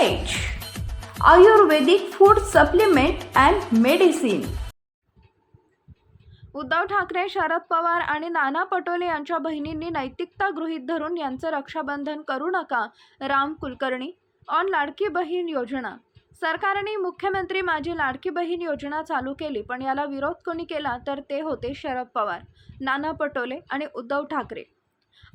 Ayurvedic food supplement and medicine Uddhav Thackeray Sharad Pawar आणि नाना पटोले यांच्या बहिणींनी नैतिकता गृहीत धरून यांचं रक्षाबंधन करू नका राम कुलकर्णी. ऑन लाडकी बहीण योजना. सरकारने मुख्यमंत्री माझी लाडकी बहीण योजना चालू केली पण याला विरोध कोणी केला तर ते होते शरद पवार नाना पटोले आणि उद्धव ठाकरे.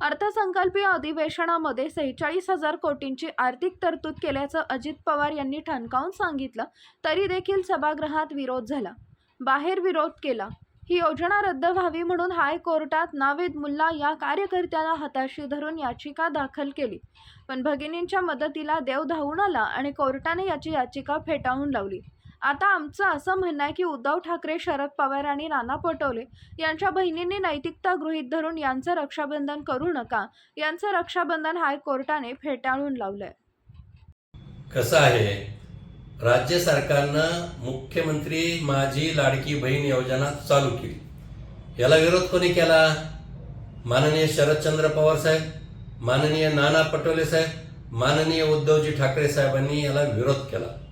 अर्थसंकल्पीय अधिवेशनामध्ये सेहेचाळीस हजार कोटींची आर्थिक तरतूद केल्याचं अजित पवार यांनी ठणकावून सांगितलं तरी देखील सभागृहात विरोध झाला. बाहेर विरोध केला. ही योजना रद्द व्हावी म्हणून हायकोर्टात नावेद मुल्ला या कार्यकर्त्याला हाताशी धरून याचिका दाखल केली. पण भगिनींच्या मदतीला देव धावून आला आणि कोर्टाने याची याचिका फेटाळून लावली. आता आमचं असं म्हणणं आहे की उद्धव ठाकरे शरद पवार आणि नाना पटोले यांच्या बहिणींनी नैतिकता गृहीत धरून यांचं रक्षाबंधन करू नका. यांचं रक्षाबंधन हायकोर्टाने फेटाळून लावलंय. कसं आहे? राज्य सरकारनं मुख्यमंत्री माझी लाडकी बहीण योजना चालू केली. याला विरोध कोणी केला? माननीय शरदचंद्र पवार साहेब माननीय नाना पटोले साहेब माननीय उद्धवजी ठाकरे साहेबांनी याला विरोध केला.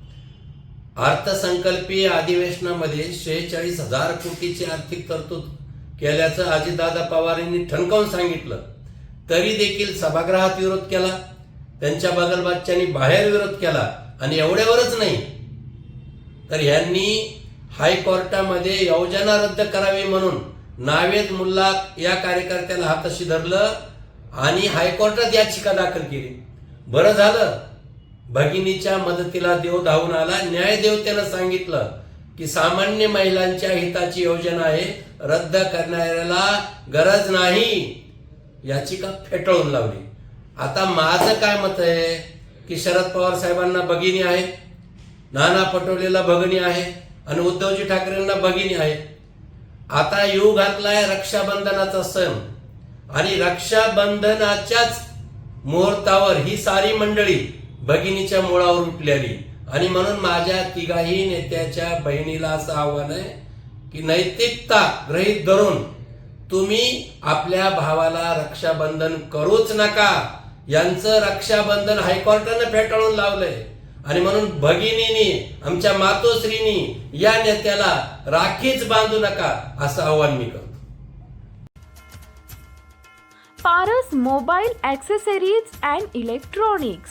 अर्थसंकल्पीय अधिवेशनामध्ये शेहेचाळीस हजार कोटीची आर्थिक तरतूद केल्याचं अजितदादा पवार यांनी ठणकावून सांगितलं. तरी देखील सभागृहात विरोध केला त्यांच्या बगलबादच्यांनी बाहेर विरोध केला आणि एवढ्यावरच नाही. तर ह्यांनी हायकोर्टामध्ये योजना रद्द करावी म्हणून नावेद मुल्ला या कार्यकर्त्याला हाताशी धरलं आणि हायकोर्टात याचिका दाखल केली. बरं झालं. भगिनीच्या मदतीला देव धावून आला. न्यायदेवतेनं सांगितलं की सामान्य महिलांच्या हिताची योजना आहे. रद्द करण्याला गरज नाही. याचिका फेटाळून लावली. आता माझं काय मत आहे की शरद पवार साहेबांना भगिनी आहे नाना पटोलेला भगिनी आहे आणि उद्धवजी ठाकरेंना भगिनी आहे आता येऊ घातलाय रक्षाबंधनाचा सण. आणि रक्षाबंधनाच्याच मुहूर्तावर ही सारी मंडळी भगिनीच्या मुळावर उठलेली आणि म्हणून माझ्या तिघाही नेत्याच्या बहिणीला असं आव्हान आहे की नैतिकता ग्रहित धरून तुम्ही आपल्या भावाला रक्षाबंधन करूच नका. यांचं रक्षाबंधन हायकोर्टानं फेटाळून लावलंय. आणि म्हणून भगिनीनी आमच्या मातोश्रीनी या नेत्याला राखीच बांधू नका असं आव्हान मी करतो. Paras mobile accessories and electronics.